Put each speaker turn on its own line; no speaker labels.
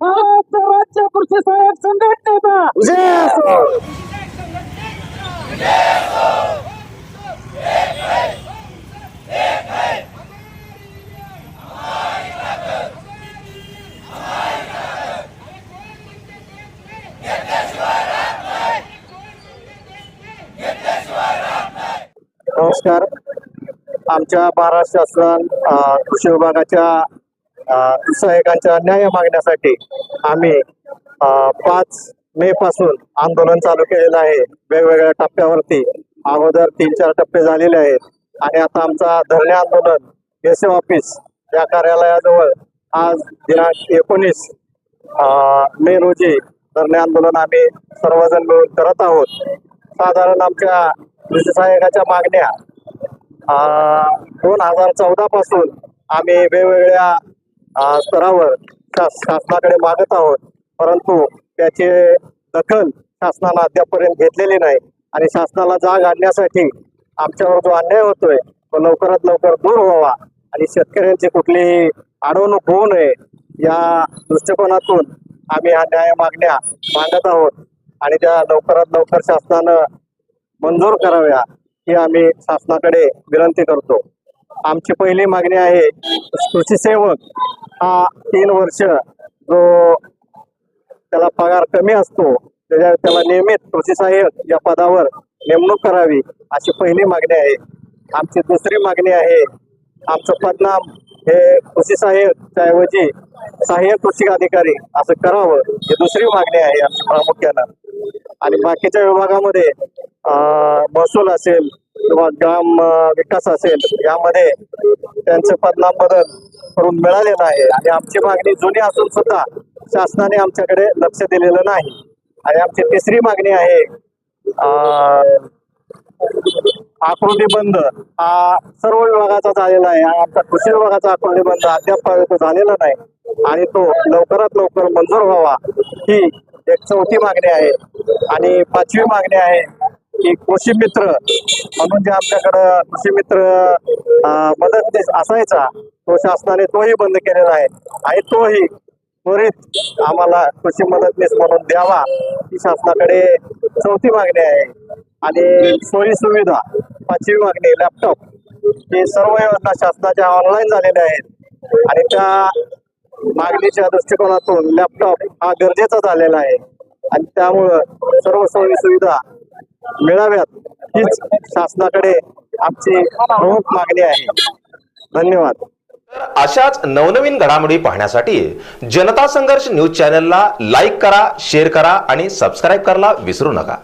राज्य कृषी सहाय्यक संघटनेचा
विजय असो नमस्कार. आमच्या महाराष्ट्र शासन कृषी विभागाच्या सहाय्यकांच्या न्याय मागण्यासाठी आम्ही पाच मे पासून आंदोलन चालू केलेलं आहे. वेगवेगळ्या टप्प्यावरती. अगोदर तीन चार टप्पे झालेले आहेत. आणि आता आमचा धरणे आंदोलन एस ऑफिस या कार्यालयाजवळ आज दिनांक एकोणीस मे रोजी धरणे आंदोलन आम्ही सर्वजण मिळून करत आहोत. साधारण आमच्या कृषी सहाय्यकाच्या मागण्या दोन हजार चौदा पासून आम्ही वेगवेगळ्या स्तरावर शास- शासनाकडे मागत आहोत. परंतु त्याचे दखल शासनानं अद्यापर्यंत घेतलेली नाही. आणि शासनाला जाग आणण्यासाठी आमच्यावर जो अन्याय होतोय तो लवकरात लवकर दूर व्हावा. आणि शेतकऱ्यांची कुठलीही अडवणूक होऊ नये. या दृष्टिकोनातून आम्ही हा न्याय मागण्या मांडत आहोत. आणि त्या लवकरात लवकर शासनानं मंजूर कराव्या ही आम्ही शासनाकडे विनंती करतो. आमची पहिली मागणी आहे कृषी सेवक हा तीन वर्ष जो त्याला पगार कमी असतो त्याच्या त्याला नियमित कृषी सहाय्यक या पदावर नेमणूक करावी अशी पहिली मागणी आहे. आमची दुसरी मागणी आहे आमचं पदनाम हे कृषी सहाय्यकच्या ऐवजी सहाय्यक कृषी अधिकारी असं करावं ही दुसरी मागणी आहे आमची प्रामुख्यानं. आणि बाकीच्या विभागामध्ये महसूल असेल किंवा ग्राम विकास असेल यामध्ये त्यांचं पदनाम बदल करून मिळालेलं आहे. आणि आमची मागणी जुनी असून सुद्धा शासनाने आमच्याकडे लक्ष दिलेलं नाही. आणि आमची तिसरी मागणी आहे अं, आकृती बंद हा सर्व विभागाचा झालेला आहे. आमचा कृषी विभागाचा आकृती बंद अद्याप झालेला नाही. आणि तो लवकरात लवकर मंजूर व्हावा ही एक चौथी मागणी आहे. आणि पाचवी मागणी आहे की कृषी मित्र म्हणून जे आपल्याकडं कृषी मित्र मदतनीस असायचा तो शासनाने तोही बंद केलेला आहे. आणि तोही त्वरित आम्हाला कृषी मदतनीस म्हणून द्यावा ही शासनाकडे चौथी मागणी आहे. आणि सोयी सुविधा पाचवी मागणी लॅपटॉप हे सर्व योजना शासनाच्या ऑनलाईन झालेल्या आहेत. आणि त्या मागणीच्या दृष्टिकोनातून लॅपटॉप हा गरजेचा झालेला आहे. आणि त्यामुळं सर्व सोयी सुविधा मिळाव्यात हीच शासनाकडे आमची प्रमुख मागणी आहे. धन्यवाद.
अशाच नवनवीन घडामोडी पाहण्यासाठी जनता संघर्ष न्यूज चॅनलला लाईक करा शेअर करा आणि सबस्क्राईब करायला विसरू नका.